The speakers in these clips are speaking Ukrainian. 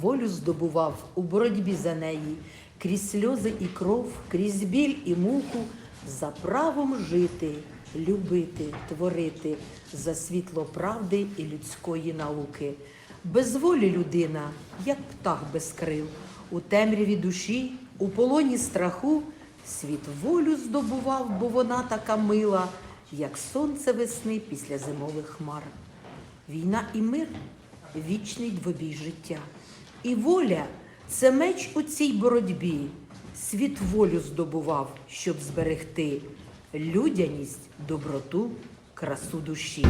волю здобував у боротьбі за неї, крізь сльози і кров, крізь біль і муку, за правом жити, любити, творити, за світло правди і людської науки. Без волі людина, як птах без крил, у темряві душі, у полоні страху, світ волю здобував, бо вона така мила, як сонце весни після зимових хмар. Війна і мир вічний двобій життя. І воля це меч у цій боротьбі. Світ волю здобував, щоб зберегти людяність, доброту, красу душі.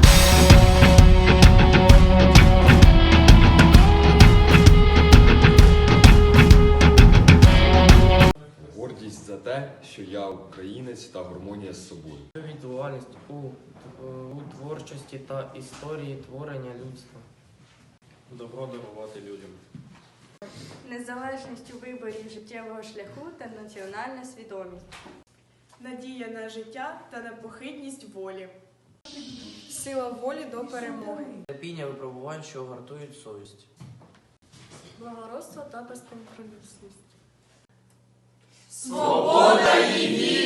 Гордість за те, що я українець та гармонія з собою. Індивідуальність у, у творчості та історії творення людства. Добро дарувати людям. Незалежність у виборі життєвого шляху та національна свідомість. надія на життя та непохитність волі. Сила волі до перемоги. Терпіння випробувань, що гартують совість. Благородство та безкомпромісність. Свобода і вільність!